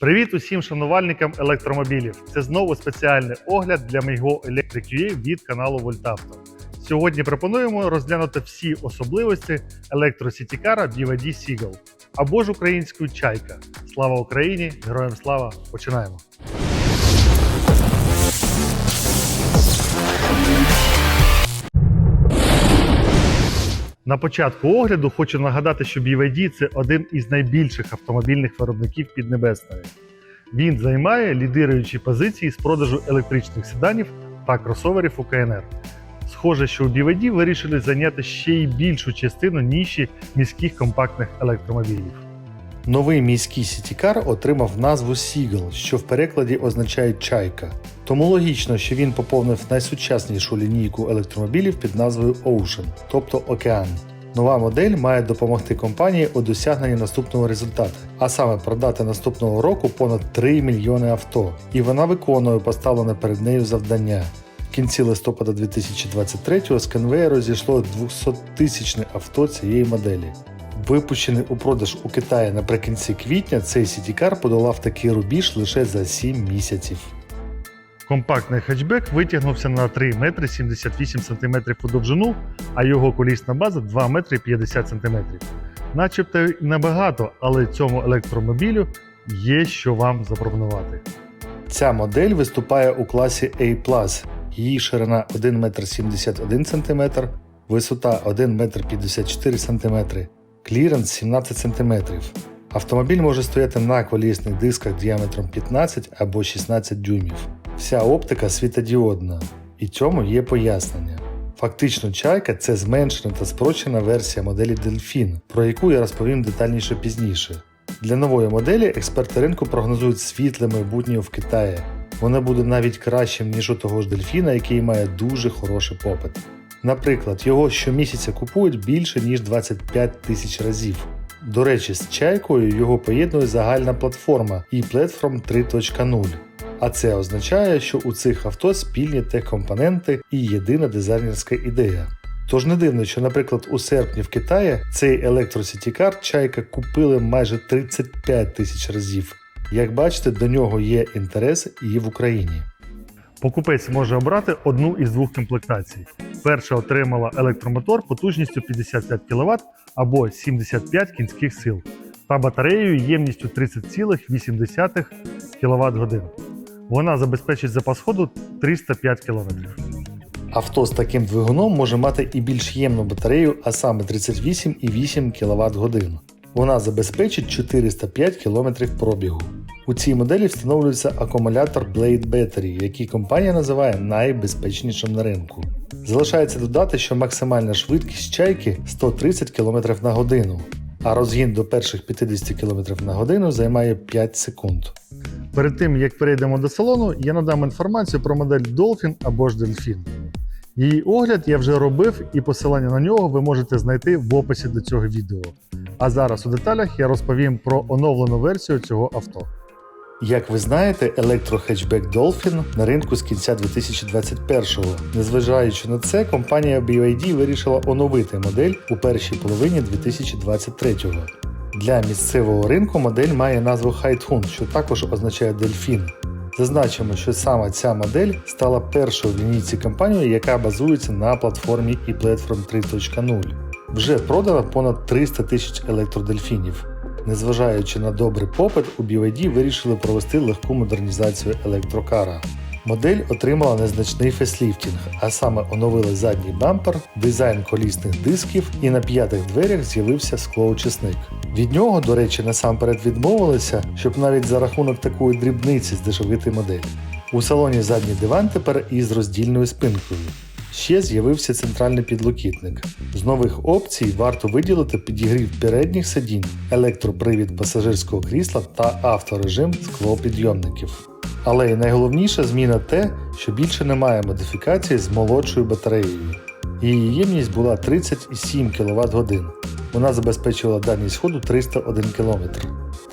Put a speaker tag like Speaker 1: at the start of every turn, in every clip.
Speaker 1: Привіт усім шанувальникам електромобілів! Це знову спеціальний огляд для мого Electric UA від каналу Вольтавто. Сьогодні пропонуємо розглянути всі особливості електросітікара BYD Seagull або ж українською чайка. Слава Україні! Героям слава! Починаємо! На початку огляду хочу нагадати, що BYD – це один із найбільших автомобільних виробників Піднебесної. Він займає лідируючі позиції з продажу електричних седанів та кросоверів у КНР. Схоже, що у BYD вирішили зайняти ще й більшу частину ніші міських компактних електромобілів. Новий міський сітікар отримав назву Seagull, що в перекладі означає чайка. Тому логічно, що він поповнив найсучаснішу лінійку електромобілів під назвою Ocean, тобто океан. Нова модель має допомогти компанії у досягненні наступного результату, а саме продати наступного року понад 3 мільйони авто, і вона виконує поставлене перед нею завдання. В кінці листопада 2023 з конвеєру зійшло 200-тисячне авто цієї моделі. Випущений у продаж у Китаї наприкінці квітня, цей сітікар подолав такий рубіж лише за 7 місяців. Компактний хетчбек витягнувся на 3 метри 78 см у довжину, а його колісна база 2 метри 50 см. Начебто небагато, але цьому електромобілю є що вам запропонувати. Ця модель виступає у класі A+. Її ширина 1 метр 71 см, висота 1 метр 54 см, кліренс 17 см. Автомобіль може стояти на колісних дисках діаметром 15 або 16 дюймів. Вся оптика світодіодна, і цьому є пояснення. Фактично, чайка це зменшена та спрощена версія моделі Delfin, про яку я розповім детальніше пізніше. Для нової моделі експерти ринку прогнозують світле майбутнє в Китаї. Воно буде навіть кращим, ніж у того ж дельфіна, який має дуже хороший попит. Наприклад, його щомісяця купують більше ніж 25 тисяч разів. До речі, з чайкою його поєднує загальна платформа ePlatform 3.0. А це означає, що у цих авто спільні техкомпоненти і єдина дизайнерська ідея. Тож не дивно, що, наприклад, у серпні в Китаї цей електросітікар чайка купили майже 35 тисяч разів. Як бачите, до нього є інтерес і в Україні. Покупець може обрати одну із двох комплектацій. Перша отримала електромотор потужністю 55 кВт або 75 кінських сил та батареєю ємністю 30,8 кВт годин. Вона забезпечить запас ходу 305 км. Авто з таким двигуном може мати і більш ємну батарею, а саме 38,8 кВт годин. Вона забезпечить 405 км пробігу. У цій моделі встановлюється акумулятор Blade Battery, який компанія називає найбезпечнішим на ринку. Залишається додати, що максимальна швидкість чайки 130 км на годину, а розгін до перших 50 км на годину займає 5 секунд. Перед тим як перейдемо до салону, я надам інформацію про модель Dolphin або ж Delfin. Її огляд я вже робив, і посилання на нього ви можете знайти в описі до цього відео. А зараз у деталях я розповім про оновлену версію цього авто. Як ви знаєте, електрохетчбек Dolphin на ринку з кінця 2021-го. Незважаючи на це, компанія BYD вирішила оновити модель у першій половині 2023-го. Для місцевого ринку модель має назву Haitun, що також означає дельфін. Зазначимо, що саме ця модель стала першою в лінійці компанії, яка базується на платформі ePlatform 3.0. Вже продано понад 300 тисяч електродельфінів. Незважаючи на добрий попит, у BYD вирішили провести легку модернізацію електрокара. Модель отримала незначний фесліфтінг, а саме оновили задній бампер, дизайн колісних дисків і на п'ятих дверях з'явився склоочисник. Від нього, до речі, насамперед відмовилися, щоб навіть за рахунок такої дрібниці здешевити модель. У салоні задній диван тепер із роздільною спинкою. Ще з'явився центральний підлокітник. З нових опцій варто виділити підігрів передніх сидінь, електропривід пасажирського крісла та авторежим склопідйомників. Але й найголовніша зміна те, що більше немає модифікації з молодшою батареєю. Її ємність була 37 кВт годин. Вона забезпечувала дальність ходу 301 км.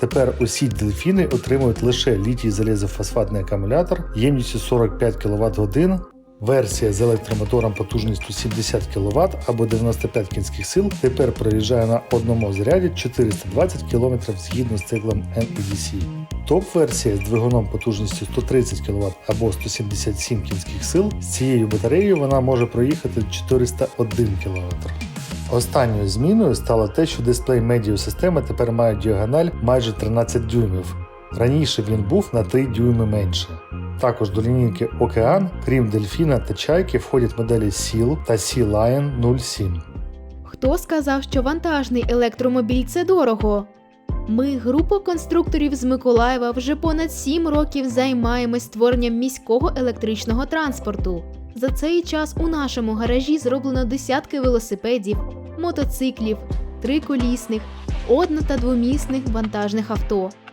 Speaker 1: Тепер усі дельфіни отримують лише літій залізофосфатний акумулятор ємністю 45 кВт годин. Версія з електромотором потужністю 70 кВт або 95 кінських сил тепер проїжджає на одному заряді 420 км згідно з циклом NEDC. Топ-версія з двигуном потужністю 130 кВт або 177 кінських сил з цією батареєю вона може проїхати 401 км. Останньою зміною стало те, що дисплей медіасистеми тепер має діагональ майже 13 дюймів. Раніше він був на 3 дюйми менше. Також до лінійки Океан, крім Дельфіна та Чайки, входять моделі Seal та Sea Lion 07.
Speaker 2: Хто сказав, що вантажний електромобіль це дорого? Ми, група конструкторів з Миколаєва, вже понад 7 років займаємось створенням міського електричного транспорту. За цей час у нашому гаражі зроблено десятки велосипедів, мотоциклів, триколісних, одно- та двомісних вантажних авто.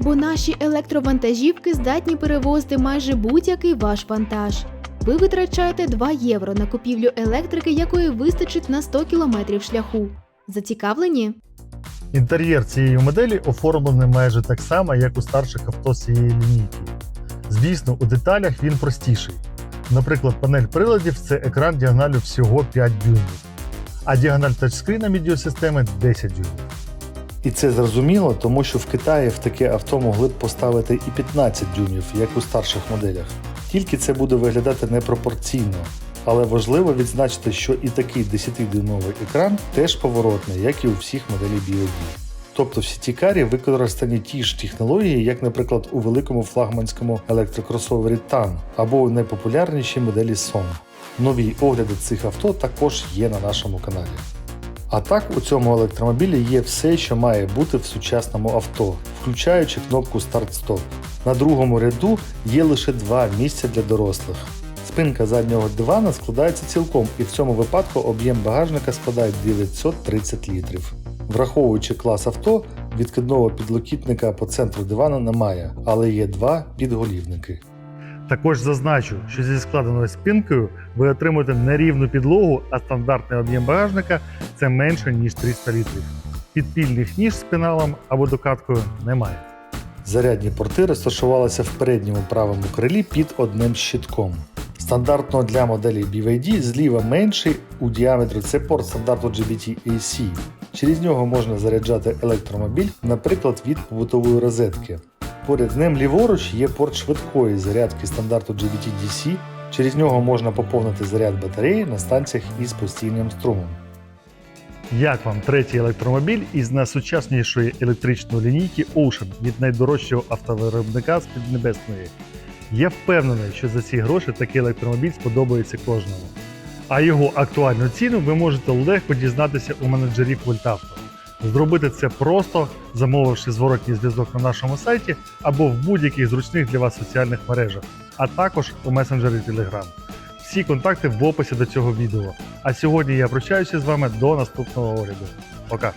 Speaker 2: Бо наші електровантажівки здатні перевозити майже будь-який ваш вантаж. Ви витрачаєте 2 євро на купівлю електрики, якої вистачить на 100 кілометрів шляху. Зацікавлені?
Speaker 3: Інтер'єр цієї моделі оформлений майже так само, як у старших авто з цієї лінійки. Звісно, у деталях він простіший. Наприклад, панель приладів це екран діагоналю всього 5 дюймів, а діагональ тачскріна медіасистеми 10 дюймів.
Speaker 1: І це зрозуміло, тому що в Китаї в таке авто могли б поставити і 15 дюймів, як у старших моделях. Тільки це буде виглядати непропорційно. Але важливо відзначити, що і такий 10-дюймовий екран теж поворотний, як і у всіх моделей BYD. Тобто в сітікарі використані ті ж технології, як, наприклад, у великому флагманському електрокросовері TAN або у найпопулярнішій моделі SOM. Нові огляди цих авто також є на нашому каналі. А так у цьому електромобілі є все, що має бути в сучасному авто, включаючи кнопку Старт-Стоп. На другому ряду є лише два місця для дорослих. Спинка заднього дивана складається цілком, і в цьому випадку об'єм багажника складає 930 літрів. Враховуючи клас авто, відкидного підлокітника по центру дивана немає, але є два підголівники.
Speaker 3: Також зазначу, що зі складеною спинкою ви отримуєте не рівну підлогу, а стандартний об'єм багажника це менше ніж 300 літрів. Підпільних ніж з пеналом або докаткою немає.
Speaker 1: Зарядні порти розташувалися в передньому правому крилі під одним щитком. Стандартно для моделі BYD зліва менший у діаметрі це порт стандарту GBT-AC. Через нього можна заряджати електромобіль, наприклад, від побутової розетки. Поряд з ним ліворуч є порт швидкої зарядки стандарту GBT-DC. Через нього можна поповнити заряд батареї на станціях із постійним струмом.
Speaker 3: Як вам третій електромобіль із найсучаснішої електричної лінійки Ocean від найдорожчого автовиробника з Піднебесної? Я впевнений, що за ці гроші такий електромобіль сподобається кожному. А його актуальну ціну ви можете легко дізнатися у менеджерів Вольтавто. Зробити це просто, замовивши зворотній зв'язок на нашому сайті або в будь-яких зручних для вас соціальних мережах, а також у месенджері Telegram. Всі контакти в описі до цього відео. А сьогодні я прощаюся з вами до наступного огляду. Пока!